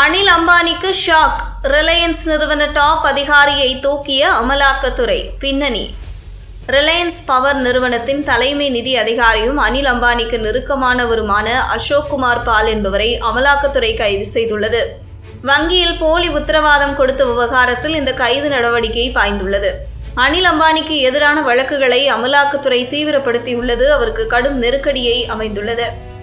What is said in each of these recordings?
அனில் அம்பானிக்கு shock. Reliance நிறுவன top அதிகாரியை தூக்கிய அமலாக்கத்துறை பின்னணி. ரிலையன்ஸ் பவர் நிறுவனத்தின் தலைமை நிதி அதிகாரியும் அனில் அம்பானிக்கு நெருக்கமானவருமான அசோக் குமார் பால் என்பவரை அமலாக்கத்துறை கைது செய்துள்ளது. வங்கியில் போலி உத்தரவாதம் கொடுத்த விவகாரத்தில் இந்த கைது நடவடிக்கை பாய்ந்துள்ளது. அனில் அம்பானிக்கு எதிரான வழக்குகளை அமலாக்கத்துறை தீவிரப்படுத்தியுள்ளது. அவருக்கு கடும் நெருக்கடியை அமைந்துள்ளது.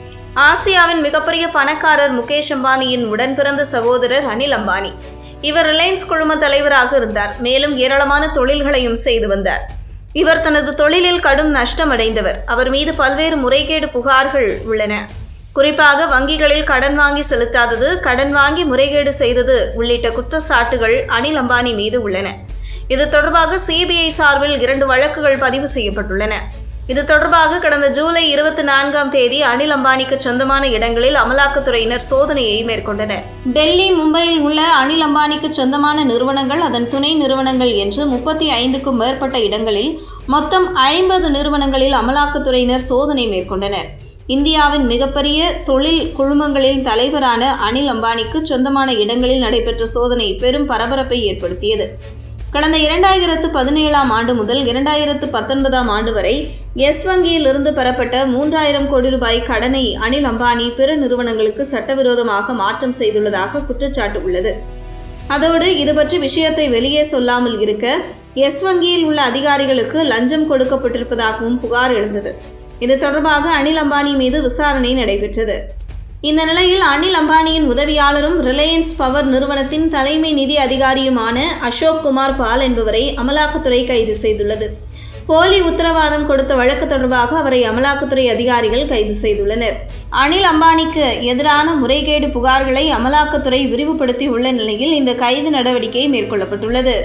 ஆசியாவின் மிகப்பெரிய பணக்காரர் முகேஷ் அம்பானியின் உடன் பிறந்த சகோதரர் அனில் அம்பானி. இவர் ரிலையன்ஸ் குழும தலைவராக இருந்தார். மேலும் ஏராளமான தொழில்களையும் செய்து வந்தார். இவர் தனது தொழிலில் கடும் நஷ்டமடைந்தவர். அவர் மீது பல்வேறு முறைகேடு புகார்கள் உள்ளன. குறிப்பாக வங்கிகளில் கடன் வாங்கி செலுத்தாதது கடன் வாங்கி முறைகேடு செய்தது உள்ளிட்ட குற்றச்சாட்டுகள் அனில் அம்பானி மீது உள்ளன. இது தொடர்பாக சிபிஐ சார்பில் இரண்டு வழக்குகள் பதிவு செய்யப்பட்டுள்ளன. இது தொடர்பாக கடந்த ஜூலை இருபத்தி நான்காம் தேதி அனில் அம்பானிக்கு சொந்தமான இடங்களில் அமலாக்கத்துறையினர் சோதனையை மேற்கொண்டனர். டெல்லி மும்பையில் உள்ள அனில் அம்பானிக்கு சொந்தமான நிறுவனங்கள் அதன் துணை நிறுவனங்கள் என்று முப்பத்தி ஐந்துக்கும் மேற்பட்ட இடங்களில் மொத்தம் ஐம்பது நிறுவனங்களில் அமலாக்கத்துறையினர் சோதனை மேற்கொண்டனர். இந்தியாவின் மிகப்பெரிய தொழில் குழுமங்களின் தலைவரான அனில் அம்பானிக்கு சொந்தமான இடங்களில் நடைபெற்ற சோதனை பெரும் பரபரப்பை ஏற்படுத்தியது. கடந்த இரண்டாயிரத்து பதினேழாம் ஆண்டு முதல் இரண்டாயிரத்து பத்தொன்பதாம் ஆண்டு வரை எஸ் வங்கியில் இருந்து பெறப்பட்ட மூன்றாயிரம் கோடி ரூபாய் கடனை அனில் அம்பானி பிற நிறுவனங்களுக்கு சட்டவிரோதமாக மாற்றம் செய்துள்ளதாக குற்றச்சாட்டு உள்ளது. அதோடு இது பற்றி விஷயத்தை வெளியே சொல்லாமல் இருக்க எஸ் வங்கியில் உள்ள அதிகாரிகளுக்கு லஞ்சம் கொடுக்கப்பட்டிருப்பதாகவும் புகார் எழுந்தது. இது தொடர்பாக அனில் அம்பானி மீது விசாரணை நடைபெற்றது. இந்த நிலையில் அனில் அம்பானியின் உதவியாளரும் ரிலையன்ஸ் பவர் நிறுவனத்தின் தலைமை நிதி அதிகாரியுமான அசோக் குமார் பால் என்பவரை அமலாக்கத்துறை கைது செய்துள்ளது. போலி உத்தரவாதம் கொடுத்த வழக்கு தொடர்பாக அவரை அமலாக்கத்துறை அதிகாரிகள் கைது செய்துள்ளனர். அனில் அம்பானிக்கு எதிரான முறைகேடு புகார்களை அமலாக்கத்துறை விரிவுபடுத்தியுள்ள நிலையில் இந்த கைது நடவடிக்கை மேற்கொள்ளப்பட்டுள்ளது.